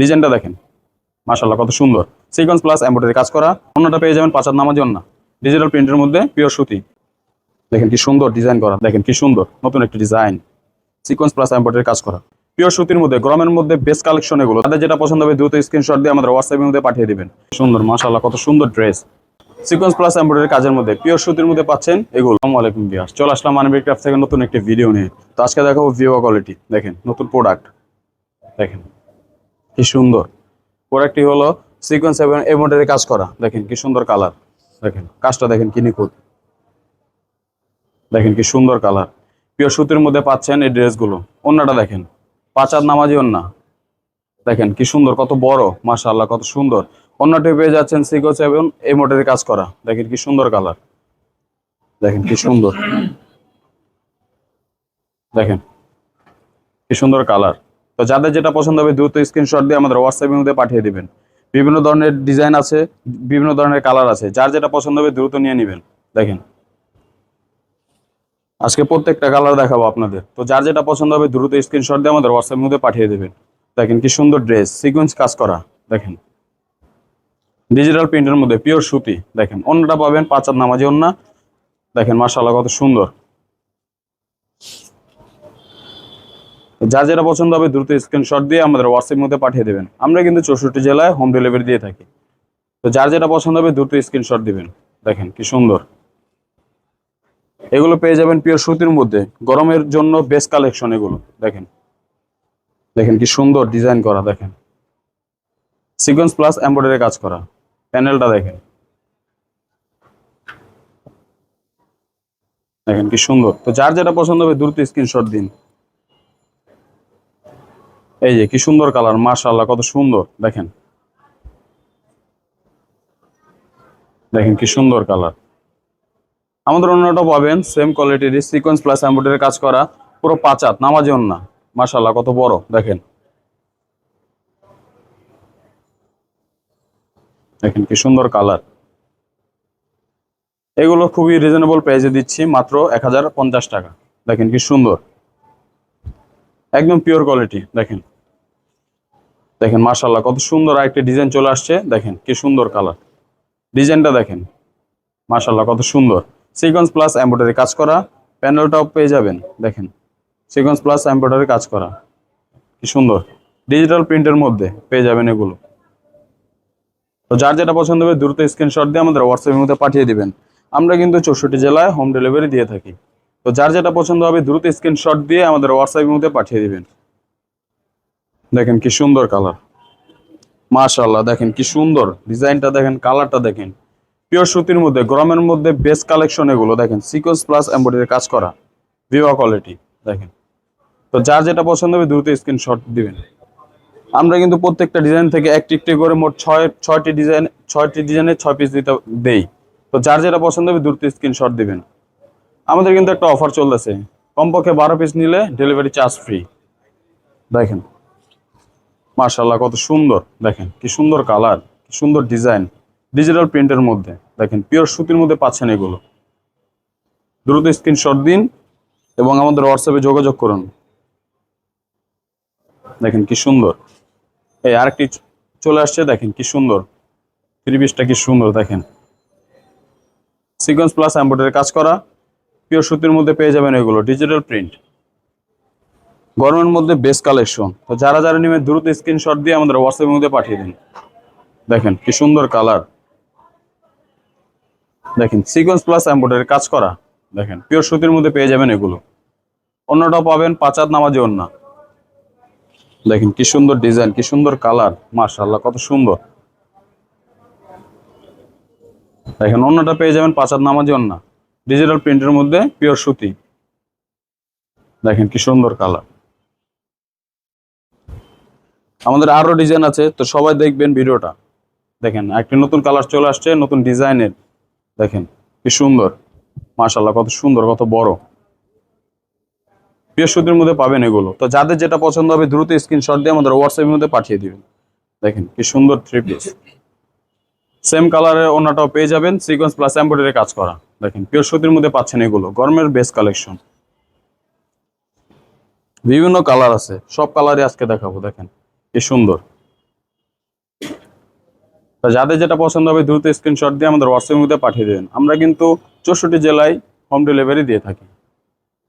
ডিজাইনটা দেখেন। মাশাল্লাহ কত সুন্দর। সিকোয়েন্স প্লাস এম্ব্রয়ডারি কাজ করা। অন্যটা পেয়ে যাবেন পাঁচার নামাজি অন্য ডিজিটাল প্রিন্টের মধ্যে পিওর সুতি। দেখেন কি সুন্দর ডিজাইন করা। দেখেন কি সুন্দর। নতুন একটি ডিজাইন সিকোয়েন্স প্লাস এম্ব্রয়ডারি কাজ করা। পিওর সুতির মধ্যে, গরমের মধ্যে বেস্ট কালেকশন এগুলো। তাদের যেটা পছন্দ হবে, দ্রুত স্ক্রিনশট দিয়ে আমাদের হোয়াটসঅ্যাপের মধ্যে পাঠিয়ে দিবেন। সুন্দর মাশাল্লাহ কত সুন্দর ড্রেস সিকোয়েন্স প্লাস এমব্রয়ডারি কাজের মধ্যে পিওর সুতির মধ্যে পাচ্ছেন এগুলো। আসসালামু আলাইকুম বিয়াস চলে আসলাম মানবিক ক্রাফট থেকে নতুন একটি ভিডিও নিয়ে। তো আজকে দেখাবো ভিভো কোয়ালিটি দেখেন, নতুন প্রোডাক্ট দেখেন। কি সুন্দর। প্রোডাক্টটি হলো সিকোয়েন্স এবং এমব্রয়ডারি কাজ করা। দেখেন কি সুন্দর কালার দেখেন। কাজটা দেখেন কি নিখুঁত। দেখেন কি সুন্দর কালার পিওর সুতির মধ্যে পাচ্ছেন এই ড্রেসগুলো। অন্যটা দেখেন। পাঁচার নামাজি অন্যা দেখেন কি সুন্দর কত বড়। মাশাআল্লাহ কত সুন্দর। অন্যটি পেয়ে যাচ্ছেন সিকোয়েন্স এবং এই মোটরের কাজ করা। দেখেন কি সুন্দর কালার দেখেন কি সুন্দর। দেখেন কি সুন্দর কালার তো যাদের যেটা পছন্দ হবে দ্রুত স্ক্রিনশট দিয়ে আমাদের হোয়াটসঅ্যাপের মধ্যে পাঠিয়ে দিবেন। বিভিন্ন ধরনের ডিজাইন আছে, বিভিন্ন ধরনের কালার আছে। যার যেটা পছন্দ হবে দ্রুত নিয়ে নেবেন। দেখেন। আজকে প্রত্যেকটা কালার দেখাবো আপনাদের। তো যার যেটা পছন্দ হবে দ্রুত স্ক্রিনশট দিয়ে আমাদের হোয়াটসঅ্যাপের মধ্যে পাঠিয়ে দেবেন। দেখেন কি সুন্দর ড্রেস সিকোয়েন্স কাজ করা। দেখেন। ডিজিটাল প্রিন্টের মধ্যে পিওর সুতি। দেখেন, অন্যটা পাবেন পাঁচ হাত নামাজি অন্য। দেখেন মার্শাল্লাহ কত সুন্দর। যার যেটা পছন্দ হবে দ্রুত স্ক্রিনশট দিয়ে আমাদের হোয়াটসঅ্যাপের মধ্যে পাঠিয়ে দেবেন। আমরা কিন্তু চৌষট্টি জেলায় হোম ডেলিভারি দিয়ে থাকি। তো যার যেটা পছন্দ হবে দ্রুত স্ক্রিনশট দিবেন। দেখেন কি সুন্দর। এগুলো পেয়ে যাবেন পিওর সুতির মধ্যে। গরমের জন্য বেস্ট কালেকশন এগুলো। দেখেন। দেখেন কি সুন্দর ডিজাইন করা, দেখেন। সিকোয়েন্স প্লাস এমব্রয়ডারি কাজ করা। প্যানেলটা দেখেন। দেখেন কি সুন্দর। তো যার যেটা পছন্দ হবে দ্রুত স্ক্রিনশট দিন। এই যে কি সুন্দর কালার, মাশাআল্লাহ কত সুন্দর, দেখেন। দেখেন কি সুন্দর কালার। আমাদের অন্যটা পাবেন সেম কোয়ালিটির সিকোয়েন্স প্লাস এমব্রয়ডারি কাজ করা, পুরো পাঁচাত নামাজি অন্য মাশাআল্লাহ কত বড়, দেখেন। দেখেন কি সুন্দর কালার। এগুলো খুবই রিজনেবল প্রাইসে দিচ্ছি, মাত্র এক হাজার পঞ্চাশ টাকা। দেখেন কি সুন্দর। একদম পিওর কোয়ালিটি দেখেন। দেখেন মাশাল্লাহ কত সুন্দর আরেকটি ডিজাইন চলে আসছে। দেখেন, কি সুন্দর কালার। ডিজাইনটা দেখেন মাশাল্লাহ কত সুন্দর। সিকোয়েন্স প্লাস এমব্রয়ডারি কাজ করা প্যানেলটাও পেয়ে যাবেন। দেখেন সিকোয়েন্স প্লাস এমব্রয়ডারি কাজ করা। কি সুন্দর। ডিজিটাল প্রিন্টের মধ্যে পেয়ে যাবেন এগুলো। তো যার যেটা পছন্দ হবে দ্রুত স্ক্রিনশট দিয়ে আমাদের হোয়াটসঅ্যাপের মধ্যে পাঠিয়ে দিবেন। আমরা কিন্তু চৌষট্টি জেলায় হোম ডেলিভারি দিয়ে থাকি। তো যার যেটা পছন্দ হবে দ্রুত স্ক্রিনশট দিয়ে আমাদের হোয়াটসঅ্যাপের মধ্যে পাঠিয়ে দিবেন। দেখেন কি সুন্দর কালার। মাশাআল্লাহ, দেখেন কি সুন্দর। ডিজাইনটা দেখেন, কালারটা দেখেন। পিওর সুতির মধ্যে, গরমের মধ্যে বেস্ট কালেকশন এগুলো দেখেন সিকোয়েন্স প্লাস এমব্রয়ডারি কাজ করা। ভিভা কোয়ালিটি দেখেন। তো যার যেটা পছন্দ হবে দ্রুত স্ক্রিনশট দিবেন। আমরা কিন্তু প্রত্যেকটা ডিজাইন থেকে একটি একটি করে মোট ছয়, ছয়টি ডিজাইন ছয়টি ডিজাইনের ছয় পিস দিতে দেই। তো যার যেটা পছন্দ হবে দ্রুত স্ক্রিনশট দিবেন। আমাদের কিন্তু একটা অফার চলতেছে। কমপক্ষে বারো পিস নিলে ডেলিভারি চার্জ ফ্রি দেখেন। মার্শাল্লাহ কত সুন্দর। দেখেন, কি সুন্দর কালার, কি সুন্দর ডিজাইন ডিজিটাল প্রিন্টের মধ্যে। দেখেন পিওর সুতির মধ্যে পাচ্ছেন এগুলো। দ্রুত স্ক্রিনশট দিন এবং আমাদের হোয়াটসঅ্যাপে যোগাযোগ করুন। দেখেন, কি সুন্দর। এই আরেকটি চলে আসছে, দেখেন, কি সুন্দর। থ্রি পিসটা কি সুন্দর, দেখেন। সিকোয়েন্স প্লাস এম্ব্রয়ডারি কাজ করা পিওর সুতির মধ্যে পেয়ে যাবেন এগুলো ডিজিটাল প্রিন্ট গরমের মধ্যে বেস্ট কালেকশন তো যারা যারা নেবেন দ্রুত স্ক্রিনশট দিয়ে আমাদের হোয়াটসঅ্যাপের মধ্যে পাঠিয়ে দিন। দেখেন কি সুন্দর কালার দেখেন সিকোয়েন্স প্লাস এম্ব্রয়ডারি কাজ করা। দেখেন পিওর সুতির মধ্যে পেয়ে যাবেন এগুলো। অন্যটা পাবেন পাঁচাত নামাজি অন্য দেখেন, কি সুন্দর ডিজাইন কি সুন্দর কালার মার্শাল্লাহ কত সুন্দর। দেখেন, অন্যটা পেয়ে যাবেন পাঁচাত নামাজি অন্য ডিজিটাল প্রিন্টের মধ্যে পিওর সুতি। দেখেন, কি সুন্দর কালার আমাদের আরও ডিজাইন আছে, তো সবাই দেখবেন ভিডিওটা। দেখেন, একটি নতুন কালার চলে আসছে, নতুন ডিজাইনের দেখেন, কি সুন্দর। মার্শাল্লাহ কত সুন্দর, কত বড়। বৃহস্পতির মধ্যে পাবেন এগুলো। তো যাদের যেটা পছন্দ হবে, দ্রুত স্ক্রিনশট দিয়ে আমাদের হোয়াটসঅ্যাপের মধ্যে পাঠিয়ে দিবেন। দেখেন, কি সুন্দর থ্রি পিস সেম কালারের অন্যটাও পেয়ে যাবেন সিকোয়েন্স প্লাস এম্ব্রয়ডারি কাজ করা। দেখেন পিওর সুতির মধ্যে পাচ্ছেন এগুলো, গরমের বেস্ট কালেকশন বিভিন্ন কালার আছে, সব কালারই আজকে দেখাবো, দেখেন। কি সুন্দর। তো যাদের যেটা পছন্দ হবে দ্রুত স্ক্রিনশট দিয়ে আমাদের হোয়াটসঅ্যাপ মধ্যে পাঠিয়ে দেবেন। আমরা কিন্তু চৌষট্টি জেলায় হোম ডেলিভারি দিয়ে থাকি।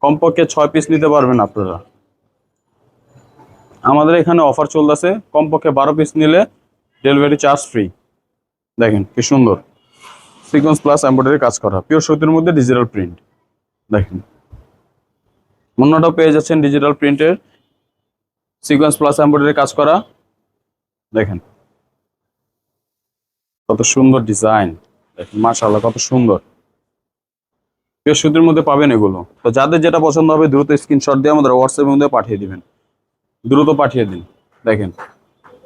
কমপক্ষে ছয় পিস নিতে পারবেন আপনারা। আমাদের এখানে অফার চলতেছে, কমপক্ষে বারো পিস নিলে ডেলিভারি চার্জ ফ্রি দেখেন কি সুন্দর। সিকোয়েন্স প্লাস এম্ব্রয়ডারি কাজ করা। পিওর সুতির মধ্যে ডিজিটাল প্রিন্ট দেখেন। অন্যটাও পেয়ে যাচ্ছেন ডিজিটাল প্রিন্টের সিকোয়েন্স প্লাস এম্ব্রয়ডারি কাজ করা। দেখেন। কত সুন্দর ডিজাইন দেখেন, মাশাআল্লাহ, কত সুন্দর। পিওর সুতির মধ্যে পাবেন এগুলো। তো যাদের যেটা পছন্দ হবে, দ্রুত স্ক্রিনশট দিয়ে আমাদের হোয়াটসঅ্যাপের মধ্যে পাঠিয়ে দিবেন। দ্রুত পাঠিয়ে দিন। দেখেন,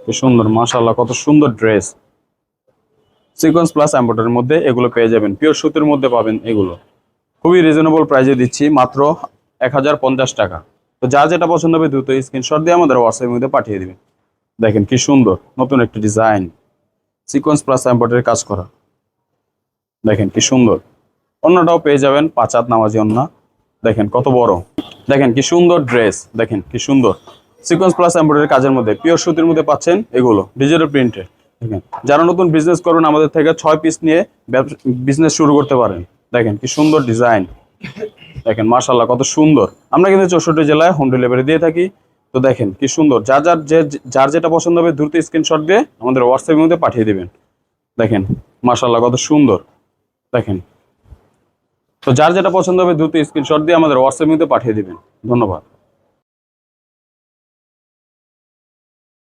কি সুন্দর, মাশাআল্লাহ, কত সুন্দর ড্রেস সিকোয়েন্স প্লাস এম্ব্রয়ডারির মধ্যে এগুলো পেয়ে যাবেন। পিওর সুতির মধ্যে পাবেন এগুলো। খুবই রিজনেবল প্রাইসে দিচ্ছি, মাত্র এক হাজার পঞ্চাশ টাকা। তো যা যেটা পছন্দ হবে দ্রুত স্ক্রিনশট দিয়ে আমাদের হোয়াটসঅ্যাপের মধ্যে পাঠিয়ে দিবেন দেখেন কি সুন্দর, নতুন একটি ডিজাইন সিকোয়েন্স প্লাস এম্ব্রয়ডারি কাজ করা। দেখেন কি সুন্দর। অন্যটাও পেয়ে যাবেন পাঁচ হাত নামাজি অন্য দেখেন কত বড়। দেখেন কি সুন্দর ড্রেস দেখেন কি সুন্দর। সিকোয়েন্স প্লাস এম্ব্রয়ডারি কাজের মধ্যে পিওর সুতির মধ্যে পাচ্ছেন এগুলো ডিজিটাল প্রিন্টে দেখেন, যারা নতুন বিজনেস করবেন আমাদের থেকে ছয় পিস নিয়ে বিজনেস শুরু করতে পারেন। দেখেন কি সুন্দর ডিজাইন দেখেন মার্শাল্লাহ কত সুন্দর। আমরা কিন্তু চৌষট্টি জেলায় হোম ডেলিভারি দিয়ে থাকি। তো দেখেন, কি সুন্দর। যার যার যে, যার যেটা পছন্দ হবে দ্রুত স্ক্রিনশট দিয়ে আমাদের হোয়াটসঅ্যাপের মধ্যে পাঠিয়ে দেবেন। দেখেন মার্শাল্লাহ কত সুন্দর। দেখেন। তো যার যেটা পছন্দ হবে দ্রুত স্ক্রিনশট দিয়ে আমাদের হোয়াটসঅ্যাপের মধ্যে পাঠিয়ে দেবেন। ধন্যবাদ।